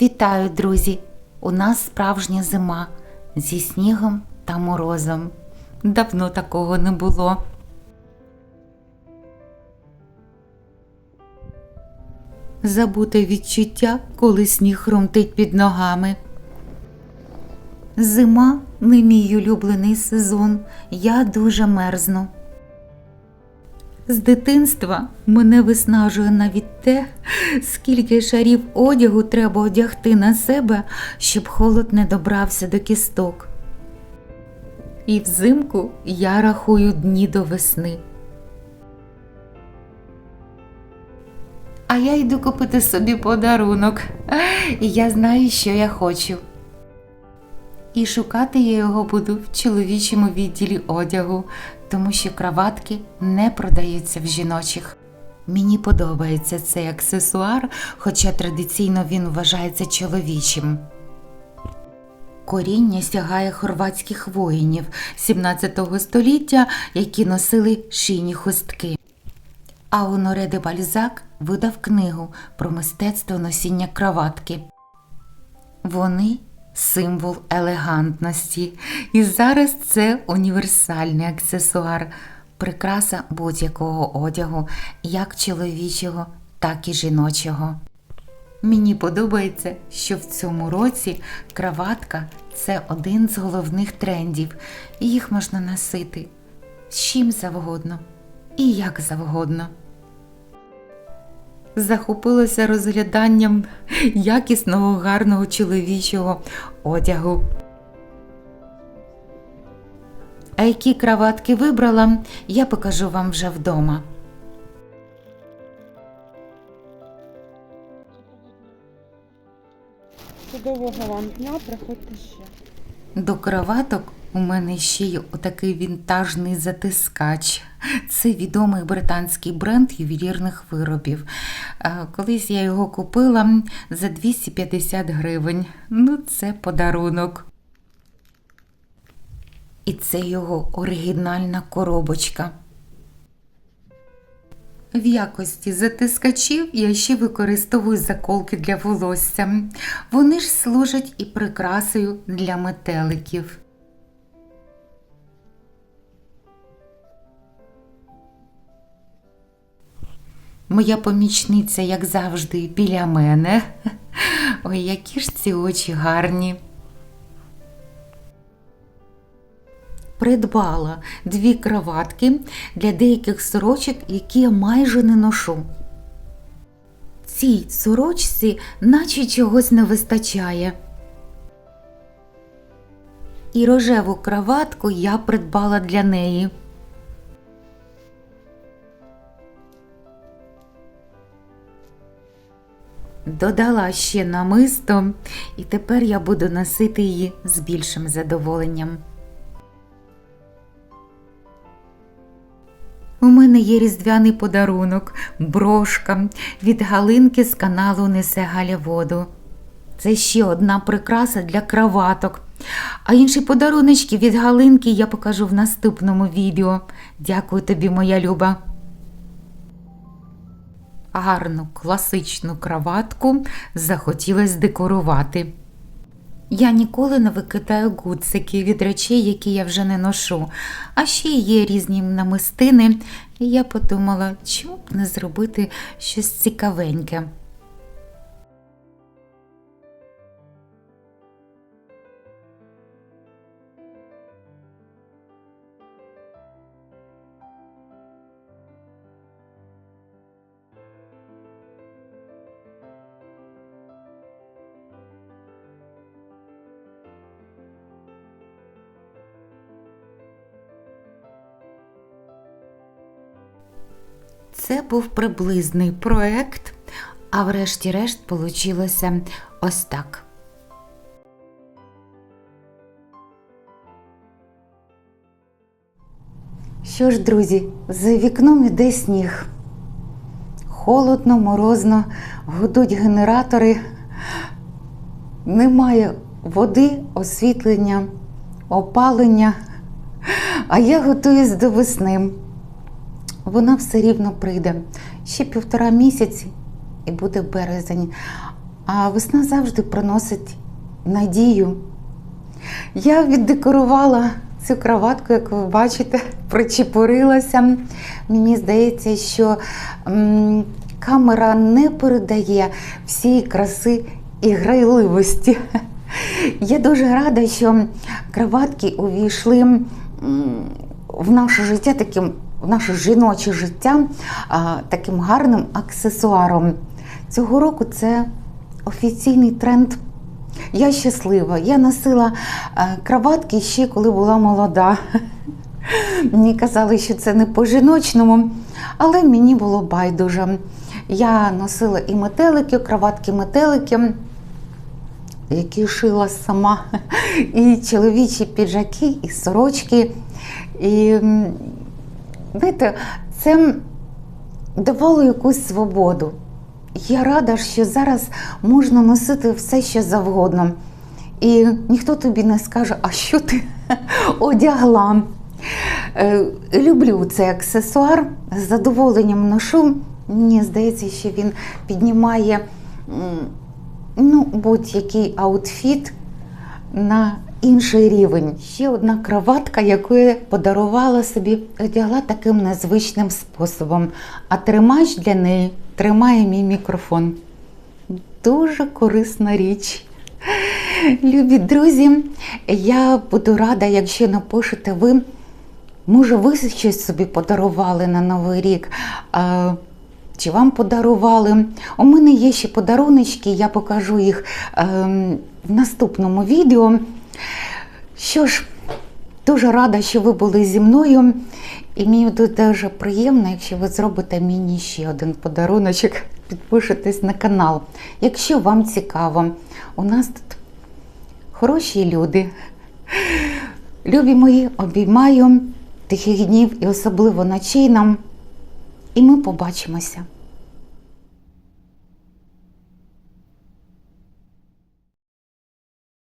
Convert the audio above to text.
Вітаю, друзі! У нас справжня зима зі снігом та морозом. Давно такого не було. Забуте відчуття, коли сніг хрумтить під ногами. Зима не мій улюблений сезон. Я дуже мерзну. З дитинства мене виснажує навіть те, скільки шарів одягу треба одягти на себе, щоб холод не добрався до кісток. І взимку я рахую дні до весни. А я йду купити собі подарунок. І я знаю, що я хочу. І шукати я його буду в чоловічому відділі одягу, тому що краватки не продаються в жіночих. Мені подобається цей аксесуар, хоча традиційно він вважається чоловічим. Коріння сягає хорватських воїнів 17 століття, які носили шийні хустки. А Оноре де Бальзак видав книгу про мистецтво носіння краватки. Вони символ елегантності, і зараз це універсальний аксесуар, прикраса будь-якого одягу, як чоловічого, так і жіночого. Мені подобається, що в цьому році краватка це один з головних трендів, і їх можна носити з чим завгодно і як завгодно. Захопилася розгляданням якісного гарного чоловічого одягу. А які краватки вибрала, я покажу вам вже вдома. Чудового вам дня, приходьте ще. До краваток у мене ще є отакий вінтажний затискач. Це відомий британський бренд ювелірних виробів. Е, Колись я його купила за 250 гривень. Ну, це подарунок. І це його оригінальна коробочка. В якості затискачів я ще використовую заколки для волосся. Вони ж служать і прикрасою для метеликів. Моя помічниця, як завжди, біля мене. Ой, які ж ці очі гарні. Придбала дві краватки для деяких сорочок, які я майже не ношу. Цій сорочці наче чогось не вистачає. І рожеву краватку я придбала для неї. Додала ще намисто, і тепер я буду носити її з більшим задоволенням. Мене є різдвяний подарунок, брошка від Галинки з каналу Несе Галя воду. Це ще одна прикраса для краваток. А інші подаруночки від Галинки я покажу в наступному відео. Дякую тобі, моя люба. Гарну класичну краватку захотілося декорувати. Я ніколи не викидаю гудзики від речей, які я вже не ношу. А ще є різні намистини, і я подумала, чому б не зробити щось цікавеньке. Це був приблизний проект, а врешті-решт получилося ось так. Що ж, друзі, за вікном іде сніг. Холодно, морозно, гудуть генератори. Немає води, освітлення, опалення. А я готуюсь до весни. Вона все рівно прийде. Ще півтора місяці і буде березень. А весна завжди приносить надію. Я віддекорувала цю кроватку, як ви бачите, причепурилася. Мені здається, що м, камера не передає всієї краси і грайливості. Я дуже рада, що кроватки увійшли в наше життя таким. В наше жіноче життя таким гарним аксесуаром. Цього року це офіційний тренд я щаслива. Я носила е, краватки ще коли була молода. Мені казали, що це не по-жіночному, але мені було байдуже. Я носила і метелики, краватки-метелики, які шила сама, і чоловічі піджаки, і сорочки. І знаєте, це давало якусь свободу. Я рада, що зараз можна носити все, що завгодно. І ніхто тобі не скаже, а що ти одягла. Е, Люблю цей аксесуар, з задоволенням ношу. Мені здається, що він піднімає ну, будь-який аутфіт на інший рівень. Ще одна кроватка, яку я подарувала собі, одягла таким незвичним способом. А тримач для неї тримає мій мікрофон. Дуже корисна річ. Любі друзі, я буду рада, якщо напишете ви. Може, ви щось собі подарували на Новий рік? Чи вам подарували? У мене є ще подаруночки, я покажу їх ем, в наступному відео. Що ж, дуже рада, що ви були зі мною. І мені дуже приємно, якщо ви зробите мені ще один подаруночок, підпишетесь на канал. Якщо вам цікаво, у нас тут хороші люди. Любі мої, обіймаю тихих днів і особливо ночей нам. І ми побачимося.